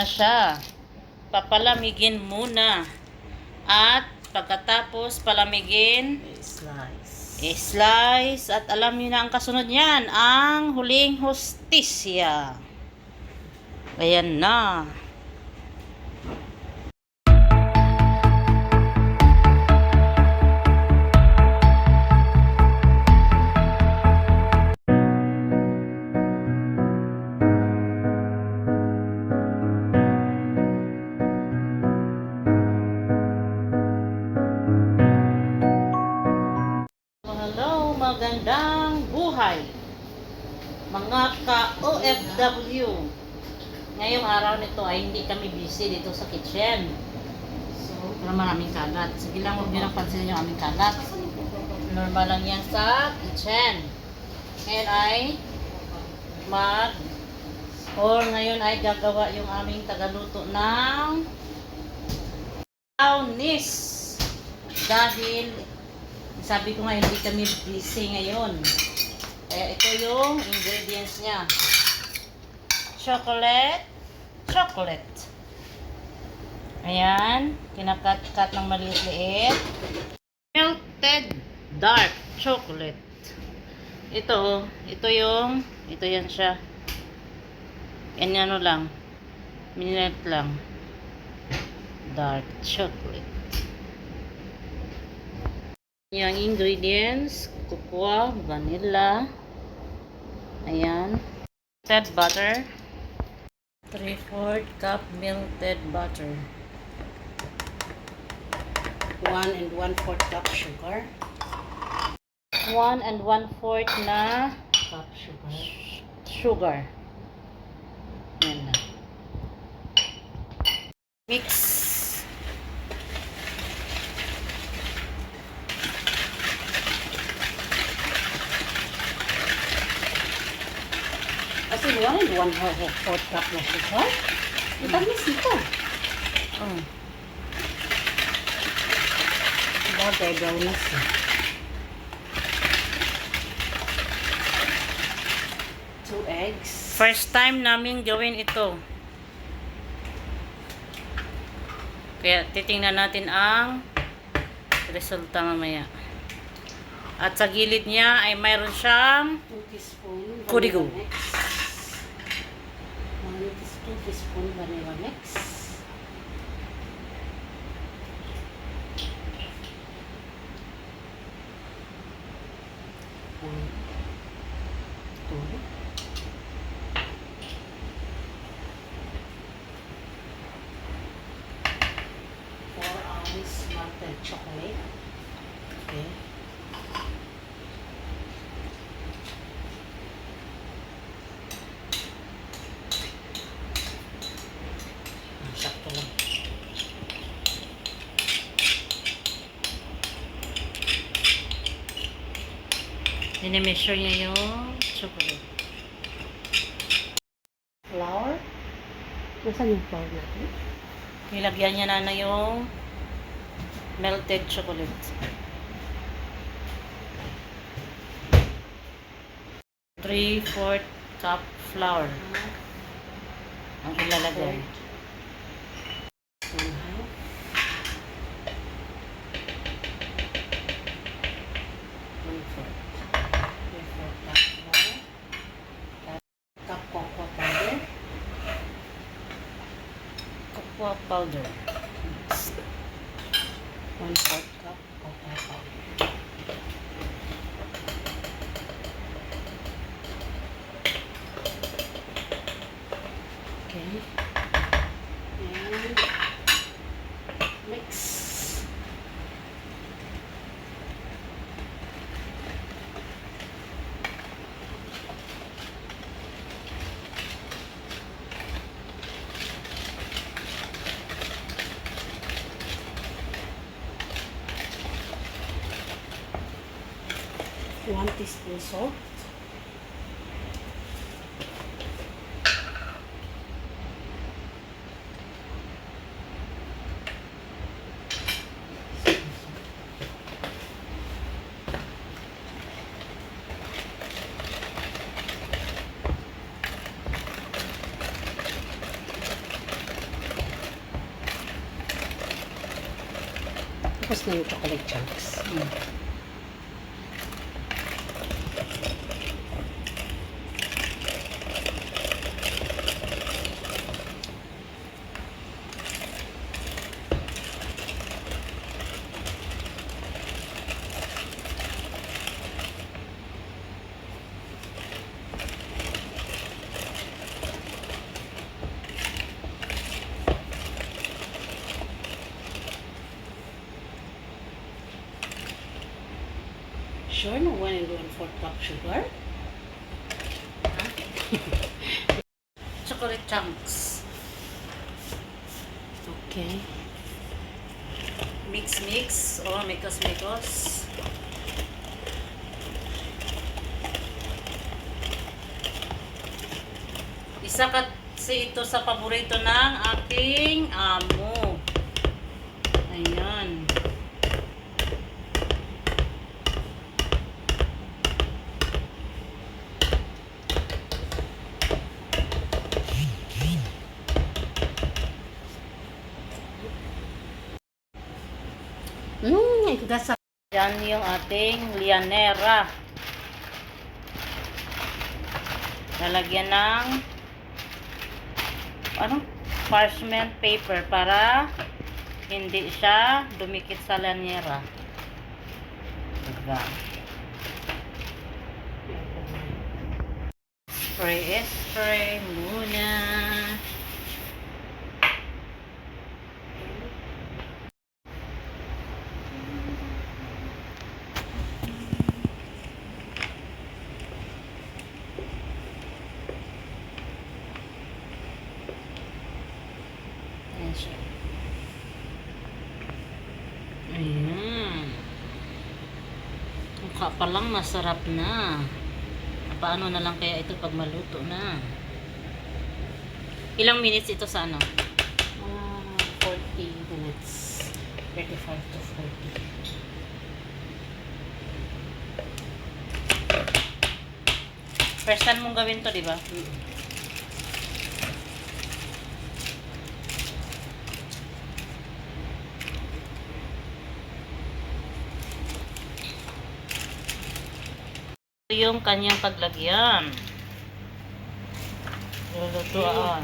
na siya. Papalamigin muna. At pagkatapos palamigin, Slice. i-slice. At alam niyo na ang kasunod niyan, ang huling hostisya. Ayan na. Magandang buhay. Mga ka-OFW. Ngayong araw nito ay hindi kami busy dito sa kitchen. Pero maraming kalat. Sige lang, huwag nyo lang pansinin yung aming kalat. Normal lang yan sa kitchen. Ngayon ay mag or ngayon ay gagawa yung aming tagaluto ng brownies. Dahil sabi ko nga hindi kami busy ngayon. Kaya ito yung ingredients niya. Chocolate, chocolate. Ayan, kinakat-kat ng maliit-liit. Melted dark chocolate. Ito, ito yung, ito yan siya. Yan ano lang. Minute lang. Dark chocolate. Yung ingredients, cocoa, vanilla, ayan, melted butter, 3-4 cup melted butter, 1 and 1 4 cup sugar. 1 and 1-4 na Cup sugar. sugar. Yan na. Mix. 1 and 1 4 cup na sugar. Itamis ito. Mm. Bagay brownies. Two eggs. First time namin gawin ito. Kaya titingnan natin ang resulta mamaya. At sa gilid niya ay mayroon siyang 2 mix. 1 teaspoon vanilla mix. One, two, four ounce melted chocolate. Okay. Dinimeasure niya yung chocolate. Flour. Nasaan yung flour natin? Nilagyan niya na na yung melted chocolate. Three, fourth cup flour ang ilalagay. One Cocoa powder. One fourth cup cocoa powder. Okay. 1 teaspoon salt. Tapos na yung chocolate chunks. Mm. Sure, no one and one fourth cup sugar? Chocolate chunks. Okay. Mix, mix. O, mikos, mikos. Isa kasi ito sa paborito ng aking amo. Ating lianera. Lalagyan ng ano? Parchment paper para hindi siya dumikit sa lianera. Diba? Spray, spray muna. Ayan siya. Ayan. Mukha pa lang masarap na. Paano na lang kaya ito pag maluto na? Ilang minutes ito sa ano? mga 40 minutes. 35 to 40. First time mong gawin to, di ba? Ito yung kanyang paglagyan. Lulutuan.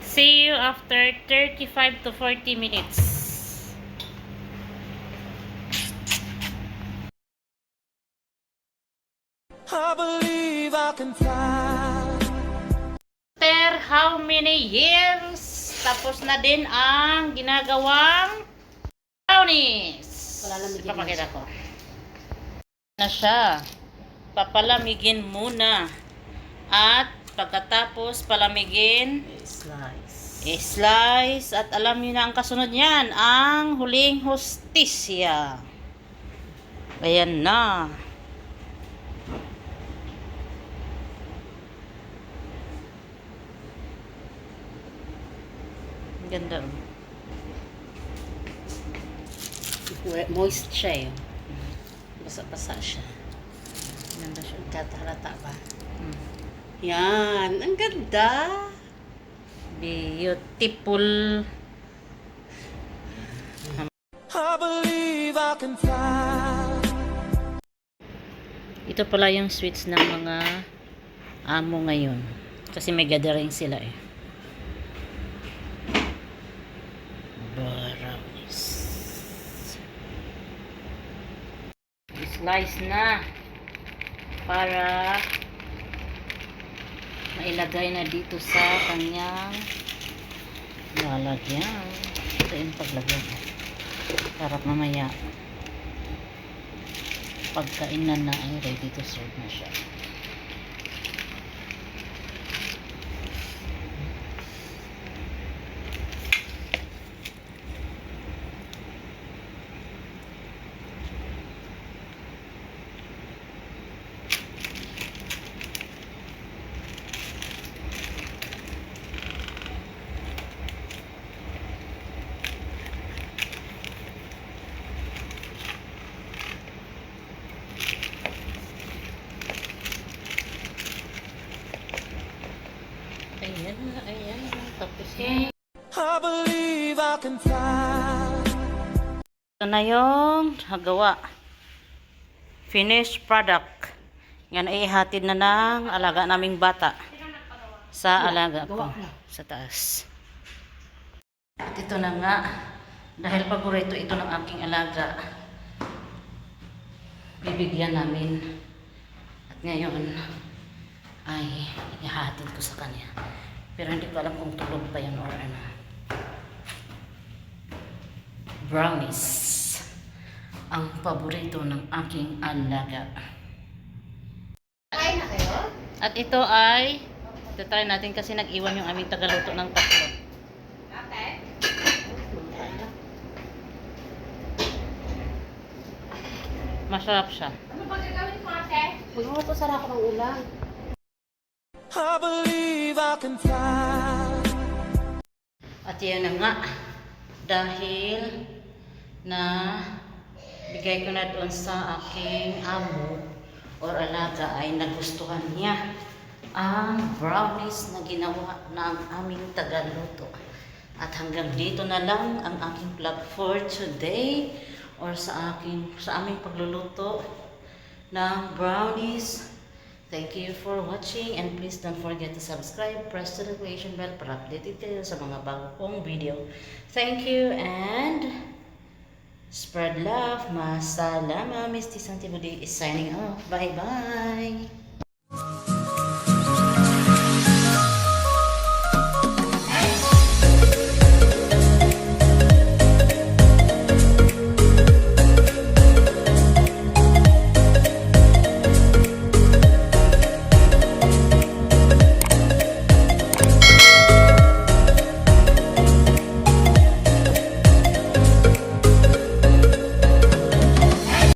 See you after 35 to 40 minutes. I believe I can fly. After how many years, tapos na din ang ginagawang brownies. Palalamigin Papakita na ko. Na siya. Papalamigin muna. At pagkatapos palamigin, Slice. i-slice. At alam niyo na ang kasunod niyan, ang huling hostisya. Ayan na. Ganda. oh. Moist siya eh. Basa-basa siya. Ganda siya. Katalata ba? Hmm. Yan. Ang ganda. Beautiful. I believe I can fly. Ito pala yung sweets ng mga amo ngayon. Kasi may gathering sila eh. Brownies. Slice na. Para mailagay na dito sa kanyang lalagyan. Ito yung paglagyan. Sarap mamaya pagkainan na ay ready to serve na siya. Ayan, ayan. Tapos na. I believe I can fly. Ito na yung hagawa. Finished product. Yan ay hatid na ng alaga naming bata. Sa alaga ko. Sa taas. At ito na nga. Dahil paborito ito ng aking alaga. Bibigyan namin. At ngayon ay ihatid ko sa kanya. Pero hindi ko alam kung tulog pa yan or ano. Brownies. Ang paborito ng aking alaga. Kain na kayo? At ito ay, ito try natin kasi nag-iwan yung aming tagaluto ng tatlo. Masarap siya. Ano ba gagawin mo ate? Magluto sana ako ng ulam. I believe I can fly. At yan na nga, dahil na bigay ko na doon sa aking amo or alaga ay nagustuhan niya ang brownies na ginawa ng aming tagaluto. At hanggang dito na lang ang aking vlog for today or sa aking sa aming pagluluto ng brownies. Thank you for watching and please don't forget to subscribe, press the notification bell para updated kayo sa mga bago kong video. Thank you and spread love. Masalama. Misty Santibudi is signing off. Bye-bye.